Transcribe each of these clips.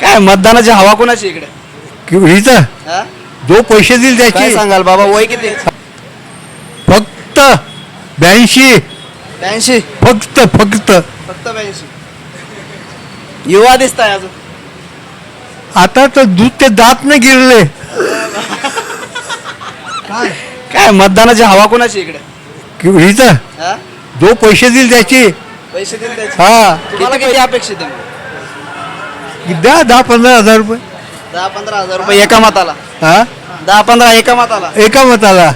काय मतदानाची हवा कोणाची इकडे? की हिचं? हा? जो पैसे देईल काय त्याची. सांगाल बाबा वय किती? फक्त ब्याऐंशी. ब्याऐंशी? फक्त फक्त. फक्त ब्याऐंशी. युवा दिसताय अजून. आता तर दूध ते दात नाही गिरले. काय? मतदानाची हवा कोणाची इकडे? की हिचं? हा? जो पैसे देईल त्याची. पैसे दिले त्याचे. हा. तुम्हाला किती अपेक्षित आहे? द्या दहा पंधरा हजार रुपये. दहा पंधरा हजार रुपये एका मताला. हा? दहा पंधरा एका मताला. एका मताला.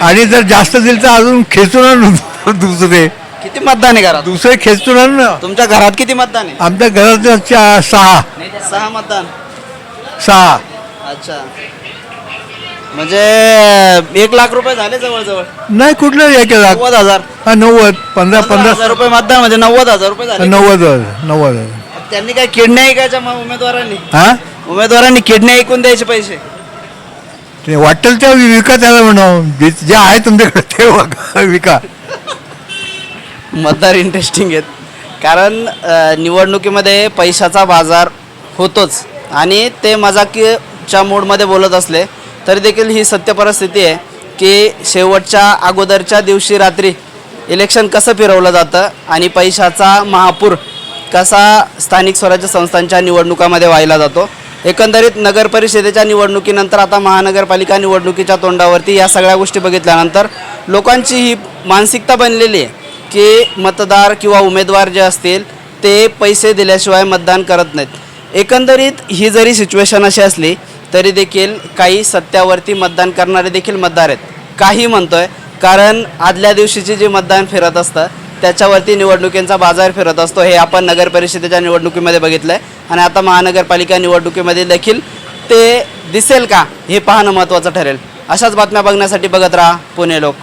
आणि जर जास्त दिल तर अजून खेचून आणू दुसरे. किती मतदान आहे घरात? दुसरे खेचून आणू ना. तुमच्या घरात किती मतदान आहे? आमच्या घरात चा- सहा. सहा मतदान. सहा. अच्छा. म्हणजे एक लाख रुपये झाले जवळजवळ. नाही कुठलं एक लाख? नव्वद हजार. हा नव्वद. पंधरा पंधरा पंधरा. हजार रुपये मतदान म्हणजे नव्वद हजार रुपये झाले. नव्वद हजार नव्वद हजार. त्यांनी काय किडण्या ऐकायच्या मग उमेदवारांनी? हा? उमेदवारांनी किडण्या ऐकून द्यायचे पैसे. ते वाटेल त्या विका त्याला म्हणावं. जे जे आहे तुमच्याकडे ते बघा, विका. मतदार इंटरेस्टिंग आहेत. कारण अ, निवडणुकीमध्ये पैशाचा बाजार होतोच. आणि ते मजाकीच्या मूडमध्ये बोलत असले तरी देखील ही सत्य परिस्थिती आहे की शेवटच्या अगोदरच्या दिवशी रात्री इलेक्शन कसं फिरवलं जातं आणि पैशाचा महापूर कसा स्थानिक स्वराज्य संस्थांच्या निवडणुकामध्ये व्हायला जातो? एकंदरीत नगर परिषदेच्या निवडणुकीनंतर आता महानगरपालिका निवडणुकीच्या तोंडावरती या सगळ्या गोष्टी बघितल्यानंतर लोकांची ही मानसिकता बनलेली आहे की मतदार किंवा उमेदवार जे असतील ते पैसे दिल्याशिवाय मतदान करत नाहीत. एकंदरीत ही जरी सिच्युएशन अशी असली तरी देखील काही सत्यावरती मतदान करणारे देखील मतदार आहेत. काही म्हणतोय कारण आदल्या दिवशीचे जे मतदान फिरत असतं त्याच्यावरती निवडणुकींचा बाजार फिरत असतो. हे आपण नगर परिषदेच्या निवडणुकीमध्ये बघितलं आहे आणि आता महानगरपालिका निवडणुकीमध्ये देखील ते दिसेल का? हे पाहणं महत्त्वाचं ठरेल. अशाच बातम्या बघण्यासाठी बघत राहा पुणे लोक.